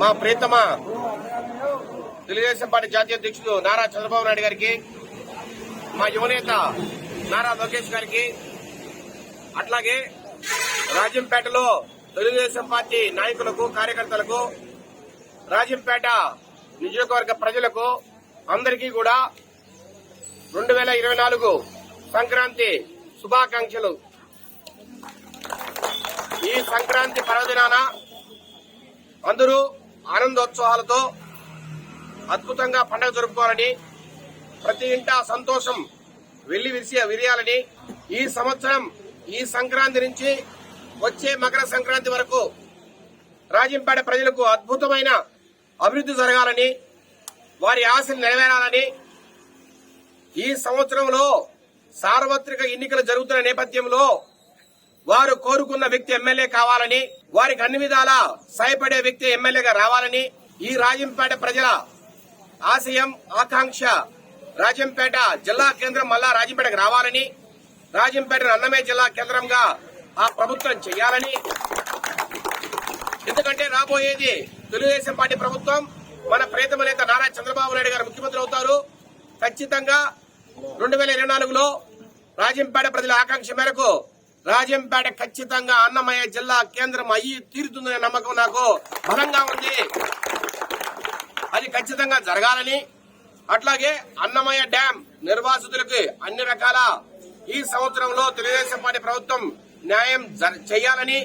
మా ప్రీతమ తెలుగుదేశం పార్టీ జాతీయ అధ్యక్షుడు నారా చంద్రబాబు నాయుడు గారికి మా యువనేత నారా లోకేష్ గారికి అట్లాగే రాజంపేటలో తెలుగుదేశం పార్టీ నాయకులకు కార్యకర్తలకు రాజంపేట నియోజకవర్గ ప్రజలకు అందరికీ కూడా రెండు వేల ఇరవై నాలుగు సంక్రాంతి శుభాకాంక్షలు. ఈ సంక్రాంతి పర్వదినాన అందరూ ఆనందోత్సవాలతో అద్భుతంగా పండుగ జరుపుకోవాలని ప్రతి ఇంటా సంతోషం వెళ్ళి విరిసి విరియాలని ఈ సంవత్సరం ఈ సంక్రాంతి నుంచి వచ్చే మకర సంక్రాంతి వరకు రాజంపేట ప్రజలకు అద్భుతమైన అభివృద్ధి జరగాలని వారి ఆశలు నెరవేరాలని ఈ సంవత్సరంలో సార్వత్రిక ఎన్నికలు జరుగుతున్న నేపథ్యంలో వారు కోరుకున్న వ్యక్తి ఎమ్మెల్యే కావాలని వారికి అన్ని విధాలా సహాయపడే వ్యక్తి ఎమ్మెల్యేగా రావాలని ఈ రాజంపేట ప్రజల ఆశయం ఆకాంక్ష రాజంపేట జిల్లా కేంద్రం మళ్ళా రాజంపేటకు రావాలని రాజంపేట అన్నమే జిల్లా కేంద్రంగా ఆ ప్రభుత్వం చేయాలని. ఎందుకంటే రాబోయేది తెలుగుదేశం పార్టీ ప్రభుత్వం మన ప్రేతమ నేత నారా చంద్రబాబు నాయుడు గారు ముఖ్యమంత్రి అవుతారు. ఖచ్చితంగా రెండు వేల ఇరవై నాలుగులో రాజంపేట ప్రజల ఆకాంక్ష మేరకు రాజంపేట ఖచ్చితంగా అన్నమయ్య జిల్లా కేంద్రం అయ్యి తీరుతుందనే నమ్మకం నాకు బలంగా ఉంది. అది ఖచ్చితంగా జరగాలని అట్లాగే అన్నమయ్య డ్యాం నిర్వాసితులకు అన్ని రకాల ఈ సంవత్సరంలో తెలుగుదేశం పార్టీ ప్రభుత్వం న్యాయం చేయాలని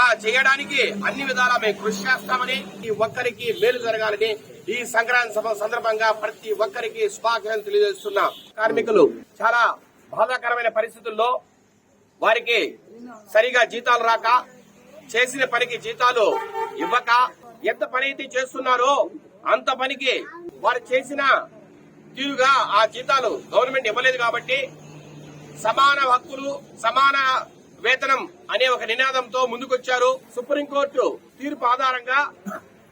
ఆ చేయడానికి అన్ని విధాలా మేము కృషి చేస్తామని ఈ ఒక్కరికి మేలు జరగాలని ఈ సంక్రాంతి సభ సందర్భంగా ప్రతి ఒక్కరికి శుభాకాంక్షలు తెలియజేస్తున్నా. కార్మికులు చాలా బాధాకరమైన పరిస్థితుల్లో వారికి సరిగా జీతాలు రాక చేసిన పనికి జీతాలు ఇవ్వక ఎంత పని అయితే చేస్తున్నారో అంత పనికి వారు చేసిన తీరుగా ఆ జీతాలు గవర్నమెంట్ ఇవ్వలేదు కాబట్టి సమాన హక్కులు సమాన వేతనం అనే ఒక నినాదంతో ముందుకొచ్చారు. సుప్రీంకోర్టు తీర్పు ఆధారంగా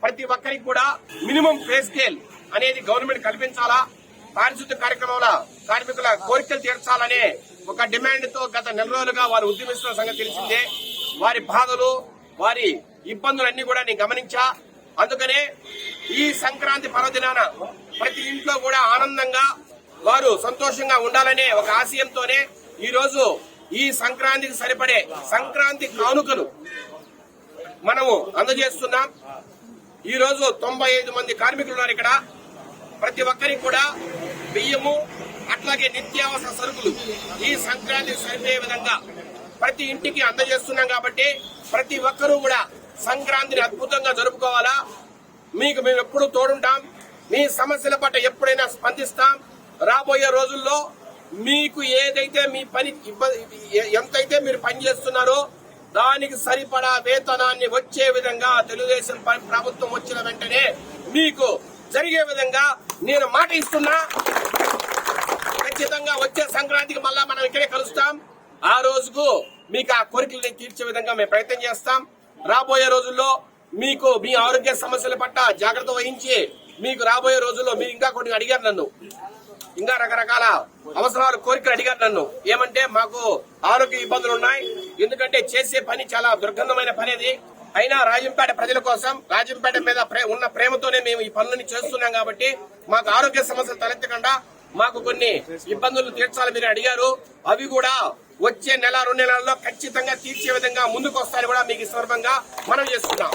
ప్రతి ఒక్కరికి కూడా మినిమం పే స్కేల్ అనేది గవర్నమెంట్ కల్పించాలా? పారిశుద్ధ్య కార్యక్రమంలో కార్మికుల కోరికలు తీర్చాలనే ఒక డిమాండ్తో గత నెల రోజులుగా వారు ఉద్యమిస్తున్న సంగతి తెలిసిందే. వారి బాధలు వారి ఇబ్బందులన్నీ కూడా నేను గమనించా. అందుకనే ఈ సంక్రాంతి పర్వదినాన ప్రతి ఇంట్లో కూడా ఆనందంగా వారు సంతోషంగా ఉండాలనే ఒక ఆశయంతోనే ఈ రోజు ఈ సంక్రాంతికి సరిపడే సంక్రాంతి కానుకలు మనము అందజేస్తున్నాం. ఈ రోజు తొంభై ఐదు మంది కార్మికులు ఉన్నారు ఇక్కడ. ప్రతి ఒక్కరికి కూడా బియ్యము అట్లాగే నిత్యావసర సరుకులు ఈ సంక్రాంతి సరిపోయే విధంగా ప్రతి ఇంటికి అందజేస్తున్నాం కాబట్టి ప్రతి ఒక్కరూ కూడా సంక్రాంతిని అద్భుతంగా జరుపుకోవాలా. మీకు మేము ఎప్పుడూ తోడుంటాం. మీ సమస్యల పట్ల ఎప్పుడైనా స్పందిస్తాం. రాబోయే రోజుల్లో మీకు ఏదైతే మీ పని ఎంతైతే మీరు పని చేస్తున్నారో దానికి సరిపడా వేతనాన్ని వచ్చే విధంగా తెలుగుదేశం ప్రభుత్వం వచ్చిన వెంటనే మీకు జరిగే విధంగా నేను మాట ఇస్తున్నా. ఖచ్చితంగా వచ్చే సంక్రాంతికి మళ్ళా మనం ఇక్కడే కలుస్తాం. ఆ రోజుకు మీకు ఆ కోరికల్ని తీర్చే విధంగా మేము ప్రయత్నం చేస్తాం. రాబోయే రోజుల్లో మీకు మీ ఆరోగ్య సమస్యల పట్ల జాగ్రత్త వహించి మీకు రాబోయే రోజుల్లో మీరు ఇంకా కొన్ని అడిగారు నన్ను. ఇంకా రకరకాల అవసరాలు కోరికలు అడిగారు నన్ను. ఏమంటే మాకు ఆరోగ్య ఇబ్బందులు ఉన్నాయి. ఎందుకంటే చేసే పని చాలా దుర్గంధమైన పని అది. అయినా రాజంపేట ప్రజల కోసం రాజంపేట మీద ఉన్న ప్రేమతోనే మేము ఈ పనులని చేస్తున్నాం కాబట్టి మాకు ఆరోగ్య సమస్యలు తలెత్తకుండా మాకు కొన్ని ఇబ్బందులు తీర్చాలని మీరు అడిగారు. అవి కూడా వచ్చే నెల రెండు నెలల్లో ఖచ్చితంగా తీర్చే విధంగా ముందుకు వస్తాయని కూడా మీకు ఈ సందర్భంగా మనం చేస్తున్నాం.